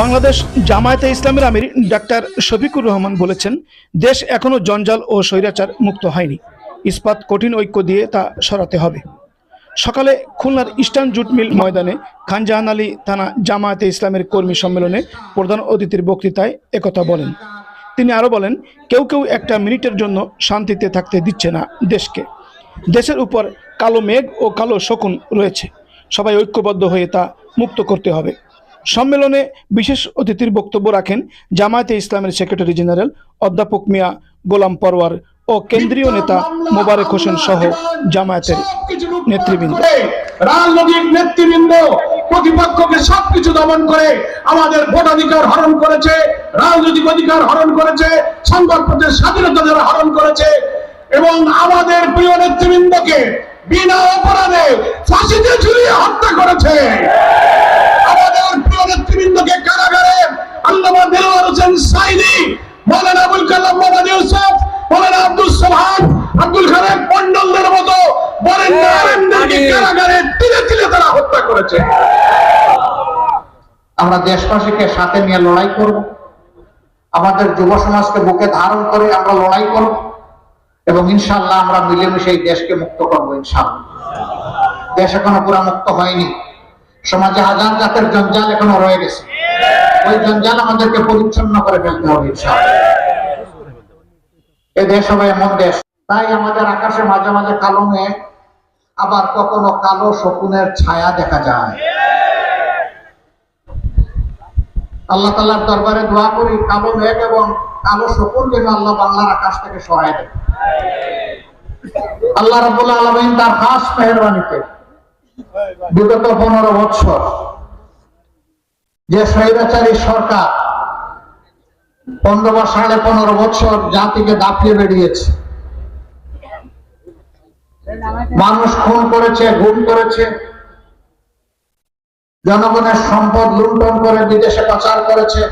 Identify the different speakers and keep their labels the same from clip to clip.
Speaker 1: বাংলাদেশ জামায়াতে ইসলামের আমির ডাক্তার শফিকুর রহমান বলেছেন, দেশ এখনও জঞ্জাল ও স্বৈরাচার মুক্ত হয়নি। ইস্পাত কঠিন ঐক্য দিয়ে তা সরাতে হবে। সকালে খুলনার ইস্টার্ন জুট মিল ময়দানে খানজাহান আলী থানা জামায়াতে ইসলামের কর্মী সম্মেলনে প্রধান অতিথির বক্তৃতায় একথা বলেন। তিনি আরও বলেন, কেউ কেউ একটা মিনিটের জন্য শান্তিতে থাকতে দিচ্ছে না দেশকে। দেশের উপর কালো মেঘ ও কালো শকুন রয়েছে। সবাই ঐক্যবদ্ধ হয়ে তা মুক্ত করতে হবে। সম্মেলনে বিশেষ অতিথির বক্তব্য রাখেন জামায়াতে ইসলামের সেক্রেটারি জেনারেল অধ্যাপক মিয়া গোলাম পরওয়ার ও কেন্দ্রীয় নেতা মোবারক হোসেন সহ জামায়াতের নেতৃবৃন্দ।
Speaker 2: রাজনৈতিক নেতৃবৃন্দ প্রতিপক্ষকে সবকিছু দমন করে আমাদের ভোটাধিকার হরণ করেছে রাজনৈতিক অধিকার হরণ করেছে সংবাদপত্রের স্বাধীনতা যারা হরণ করেছে এবং আমাদের প্রিয় নেতৃবৃন্দকে বিনা অপরাধে ফাঁসিতে ঝুলিয়ে হত্যা করেছে। আল্লামা দেলোয়ার হোসেন সাইদি মৌলানা আবুল কালাম মোহাম্মদ ইউসুফ মৌলানা আব্দুল সোহান আব্দুল খালেক মন্ডলদের মতো বলেন নারেনদেরকে কারাগারে তিলে তিলে তারা হত্যা করেছে।
Speaker 3: আমরা দেশবাসীকে সাথে নিয়ে লড়াই করব। আমাদের যুব সমাজকে বুকে ধারণ করে আমরা লড়াই করব। এবং ইনশাল্লাহ আমরা মিলেমিশে এই দেশকে মুক্ত করব ইনশাল্লাহ দেশ এখনও পুরা মুক্ত হয়নি। সমাজে হাজার জাতের জঞ্জাল এখনও রয়ে গেছে। ওই জঞ্জাল আমাদেরকে পরিচ্ছন্ন করে ফেলতে হবে এ দেশ হবে এমন দেশ। তাই আমাদের আকাশে মাঝে মাঝে কালো মেঘ, আবার কখনো কালো শকুনের ছায়া দেখা যায়। আল্লাহ তাল্লাহর দরবারে দোয়া করি, কালো মেঘ এবং কালো শকুন যেন আল্লাহ বাংলার আকাশ থেকে সহায় দেয়। আল্লাহ রাবুল আলমিন তার খাস মেহরবানিতে বিগত পনেরো বৎসর যে স্বৈরাচারী সরকার পনেরো সাড়ে পনেরো বৎসর জাতিকে দাপিয়ে বেরিয়েছে। মানুষ খুন করেছে, গুম করেছে। জনগণের সম্পদ লুণ্ঠন করে বিদেশে পাচার করেছে।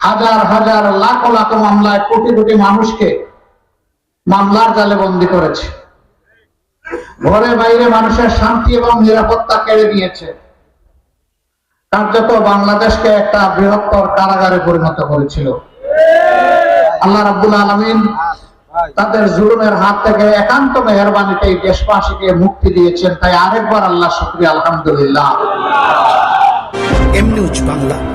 Speaker 3: হাজার হাজার লাখ লাখ মামলায় কোটি কোটি মানুষকে মামলার জালে বন্দি করেছে। ঘরে বাইরে মানুষের শান্তি এবং নিরাপত্তা কেড়ে নিয়েছে। কার্যত বাংলাদেশকে একটা বৃহত্তর কারাগারে পরিণত করেছিল। আল্লাহ রাবুল আলমিন তাদের জুলুমের হাত থেকে একান্ত মেহরবানিতে এই দেশবাসীকে মুক্তি দিয়েছেন। তাই আরেকবার আল্লাহ শুক্রিয়া, আলহামদুলিল্লাহ।
Speaker 4: এমনি বাংলা